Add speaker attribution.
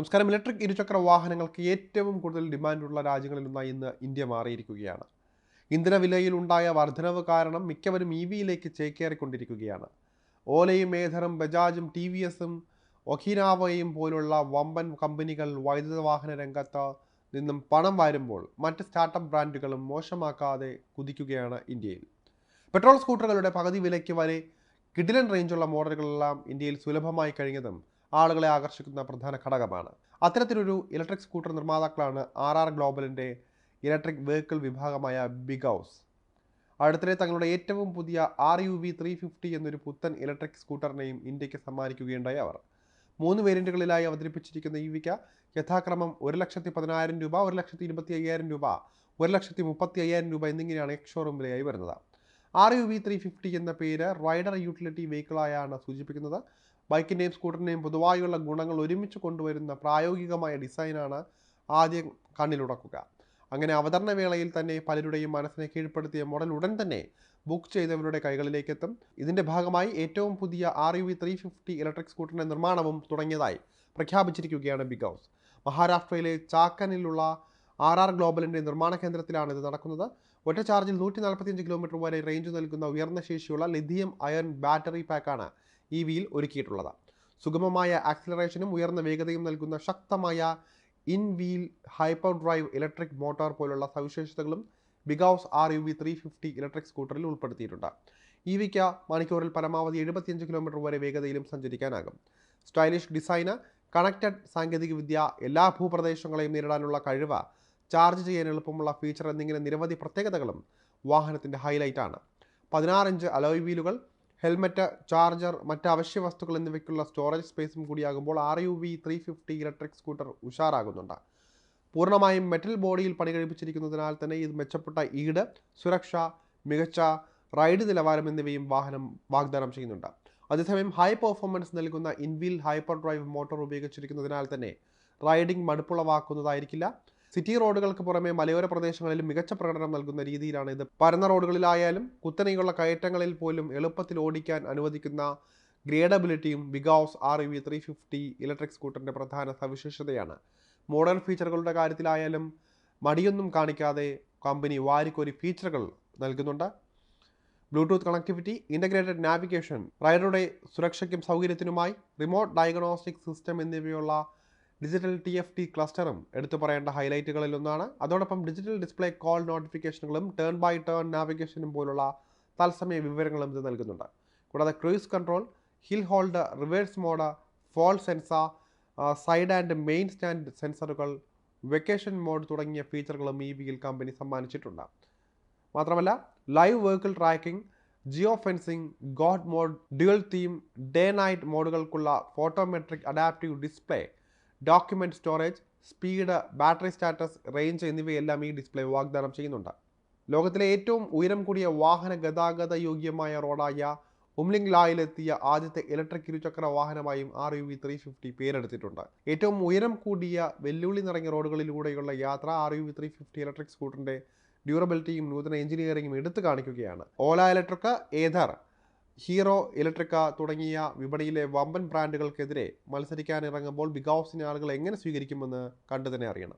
Speaker 1: നമസ്കാരം. ഇലക്ട്രിക് ഇരുചക്ര വാഹനങ്ങൾക്ക് ഏറ്റവും കൂടുതൽ ഡിമാൻഡുള്ള രാജ്യങ്ങളിലൊന്നായി ഇന്ന് ഇന്ത്യ മാറിയിരിക്കുകയാണ്. ഇന്ധന വിലയിലുണ്ടായ വർധനവ് കാരണം മിക്കവരും ഇ വിയിലേക്ക് ചേക്കേറിക്കൊണ്ടിരിക്കുകയാണ്. ഓലയും ഏഥറും ബജാജും ടി വി എസും ഒഖിനാവയും പോലുള്ള വമ്പൻ കമ്പനികൾ വൈദ്യുത വാഹന രംഗത്ത് നിന്നും പണം വരുമ്പോൾ മറ്റ് സ്റ്റാർട്ടപ്പ് ബ്രാൻഡുകളും മോശമാക്കാതെ കുതിക്കുകയാണ് ഇന്ത്യയിൽ. പെട്രോൾ സ്കൂട്ടറുകളുടെ പകുതി വിലയ്ക്ക് വരെ കിഡിലൻ റേഞ്ചുള്ള മോഡലുകളെല്ലാം ഇന്ത്യയിൽ സുലഭമായി കഴിഞ്ഞതും ആളുകളെ ആകർഷിക്കുന്ന പ്രധാന ഘടകമാണ്. അത്തരത്തിലൊരു ഇലക്ട്രിക് സ്കൂട്ടർ നിർമ്മാതാക്കളാണ് ആർ ആർ ഗ്ലോബലിന്റെ ഇലക്ട്രിക് വെഹിക്കിൾ വിഭാഗമായ ബിഗ് ഹൗസ്. അടുത്തിടെ തങ്ങളുടെ ഏറ്റവും പുതിയ R U V three fifty എന്നൊരു പുത്തൻ ഇലക്ട്രിക് സ്കൂട്ടറിനെയും ഇന്ത്യയ്ക്ക് സമ്മാനിക്കുകയുണ്ടായി അവർ. മൂന്ന് വേരിയന്റുകളിലായി അവതരിപ്പിച്ചിരിക്കുന്ന ഈ വിക യഥാക്രമം ഒരു ലക്ഷത്തി പതിനായിരം രൂപ ഒരു ലക്ഷത്തി ഇരുപത്തി അയ്യായിരം രൂപ ഒരു ലക്ഷത്തി മുപ്പത്തി അയ്യായിരം രൂപ എന്നിങ്ങനെയാണ് എക്സ് വിലയായി വരുന്നത്. R U V three fifty എന്ന പേര് റൈഡർ യൂട്ടിലിറ്റി വെഹിക്കിളായാണ് സൂചിപ്പിക്കുന്നത്. ബൈക്കിന്റെയും സ്കൂട്ടറിന്റെയും പൊതുവായുള്ള ഗുണങ്ങൾ ഒരുമിച്ച് കൊണ്ടുവരുന്ന പ്രായോഗികമായ ഡിസൈനാണ് ആദ്യം കണ്ണിലുടക്കുക അങ്ങനെ അവതരണ വേളയിൽ തന്നെ പലരുടെയും മനസ്സിനെ കീഴ്പ്പെടുത്തിയ മോഡൽ ഉടൻ തന്നെ ബുക്ക് ചെയ്തവരുടെ കൈകളിലേക്കെത്തും. ഇതിന്റെ ഭാഗമായി ഏറ്റവും പുതിയ R U V three fifty electric സ്കൂട്ടറിന്റെ നിർമ്മാണവും തുടങ്ങിയതായി പ്രഖ്യാപിച്ചിരിക്കുകയാണ് ബിഗ് ഹൗസ് മഹാരാഷ്ട്രയിലെ ചാക്കനിലുള്ള ആർ ആർ ഗ്ലോബലിന്റെ നിർമ്മാണ കേന്ദ്രത്തിലാണ് ഇത് നടക്കുന്നത്. ഒറ്റ ചാർജിൽ നൂറ്റി നാൽപ്പത്തിയഞ്ച് കിലോമീറ്റർ വരെ റേഞ്ച് നൽകുന്ന ഉയർന്ന ശേഷിയുള്ള ലിഥിയം അയൺ ബാറ്ററി പാക്കാണ് ഇ വിയിൽ ഒരുക്കിയിട്ടുള്ളത്. സുഗമമായ ആക്സിലറേഷനും ഉയർന്ന വേഗതയും നൽകുന്ന ശക്തമായ in wheel hyper drive electric motor പോലുള്ള സവിശേഷതകളും BGauss R U V three fifty electric സ്കൂട്ടറിൽ ഉൾപ്പെടുത്തിയിട്ടുണ്ട്. ഇ വിക്ക് മണിക്കൂറിൽ പരമാവധി എഴുപത്തിയഞ്ച് കിലോമീറ്റർ വരെ വേഗതയിലും സഞ്ചരിക്കാനാകും. സ്റ്റൈലിഷ് ഡിസൈന് കണക്റ്റഡ് സാങ്കേതികവിദ്യ എല്ലാ ഭൂപ്രദേശങ്ങളെയും നേരിടാനുള്ള കഴിവ് ചാർജ് ചെയ്യാൻ എളുപ്പമുള്ള ഫീച്ചർ എന്നിങ്ങനെ നിരവധി പ്രത്യേകതകളും വാഹനത്തിന്റെ ഹൈലൈറ്റാണ്. പതിനാറിഞ്ച് അലോയ് വീലുകൾ ഹെൽമറ്റ് ചാർജർ മറ്റ് അവശ്യ വസ്തുക്കൾ എന്നിവയ്ക്കുള്ള സ്റ്റോറേജ് സ്പേസും കൂടിയാകുമ്പോൾ R U V three fifty electric scooter ഉഷാറാകുന്നുണ്ട്. പൂർണമായും മെറ്റൽ ബോഡിയിൽ പണി കഴിപ്പിച്ചിരിക്കുന്നതിനാൽ തന്നെ ഇത് മെച്ചപ്പെട്ട ഈട് സുരക്ഷ മികച്ച റൈഡ് നിലവാരം എന്നിവയും വാഹനം വാഗ്ദാനം ചെയ്യുന്നുണ്ട്. അതേസമയം ഹൈ പെർഫോമൻസ് നൽകുന്ന in wheel hyper drive motor ഉപയോഗിച്ചിരിക്കുന്നതിനാൽ തന്നെ റൈഡിംഗ് മടുപ്പുളവാക്കുന്നതായിരിക്കില്ല. സിറ്റി റോഡുകൾക്ക് പുറമെ മലയോര പ്രദേശങ്ങളിലും മികച്ച പ്രകടനം നൽകുന്ന രീതിയിലാണ് ഇത്. പരന്ന റോഡുകളിലായാലും കുത്തനെയുള്ള കയറ്റങ്ങളിൽ പോലും എളുപ്പത്തിൽ ഓടിക്കാൻ അനുവദിക്കുന്ന ഗ്രേഡബിലിറ്റിയും BGauss R V three fifty electric സ്കൂട്ടറിന്റെ പ്രധാന സവിശേഷതയാണ്. മോഡേൺ ഫീച്ചറുകളുടെ കാര്യത്തിലായാലും മടിയൊന്നും കാണിക്കാതെ കമ്പനി വാരിക്കോരി ഫീച്ചറുകൾ നൽകുന്നുണ്ട്. ബ്ലൂടൂത്ത് കണക്ടിവിറ്റി ഇന്റഗ്രേറ്റഡ് നാവിഗേഷൻ റൈഡറുടെ സുരക്ഷയ്ക്കും സൗകര്യത്തിനുമായി റിമോട്ട് ഡയഗ്നോസ്റ്റിക് സിസ്റ്റം എന്നിവയുള്ള ഡിജിറ്റൽ ടി എഫ് ടി ക്ലസ്റ്ററും എടുത്തു പറയേണ്ട ഹൈലൈറ്റുകളിൽ ഒന്നാണ്. അതോടൊപ്പം ഡിജിറ്റൽ ഡിസ്പ്ലേ കോൾ നോട്ടിഫിക്കേഷനുകളും ടേൺ ബൈ ടേൺ നാവിഗേഷനും പോലുള്ള തത്സമയ വിവരങ്ങളും ഇത് നൽകുന്നുണ്ട്. കൂടാതെ cruise control hill hold reverse mode fall sensor side and main stand സെൻസറുകൾ വെക്കേഷൻ മോഡ് തുടങ്ങിയ ഫീച്ചറുകളും ഈ വിയിൽ കമ്പനി സമ്മാനിച്ചിട്ടുണ്ട്. മാത്രമല്ല live vehicle tracking geofencing god mode dual theme day night മോഡുകൾക്കുള്ള photometric adaptive display document storage speed battery status range എന്നിവയെല്ലാം ഈ ഡിസ്പ്ലേ വാഗ്ദാനം ചെയ്യുന്നുണ്ട്. ലോകത്തിലെ ഏറ്റവും ഉയരം കൂടിയ വാഹന ഗതാഗത യോഗ്യമായ റോഡായ ഉംലിംഗ് ലായിലെത്തിയ ആദ്യത്തെ ഇലക്ട്രിക് ഇരുചക്ര വാഹനമായും R U V three fifty പേരെടുത്തിട്ടുണ്ട്. ഏറ്റവും ഉയരം കൂടിയ വെല്ലുവിളി നിറഞ്ഞ റോഡുകളിലൂടെയുള്ള യാത്ര R U V three fifty electric സ്കൂട്ടറിന്റെ ഡ്യൂറബിലിറ്റിയും നൂതന എഞ്ചിനീയറിംഗും എടുത്തു കാണിക്കുകയാണ്. Ola electric Ather hero electric തുടങ്ങിയ വിപണിയിലെ വമ്പൻ ബ്രാൻഡുകൾക്കെതിരെ മത്സരിക്കാൻ ഇറങ്ങുമ്പോൾ ബിഗ് ഹൗസിനെ ആളുകൾ എങ്ങനെ സ്വീകരിക്കുമെന്ന് കണ്ടു തന്നെ അറിയണം.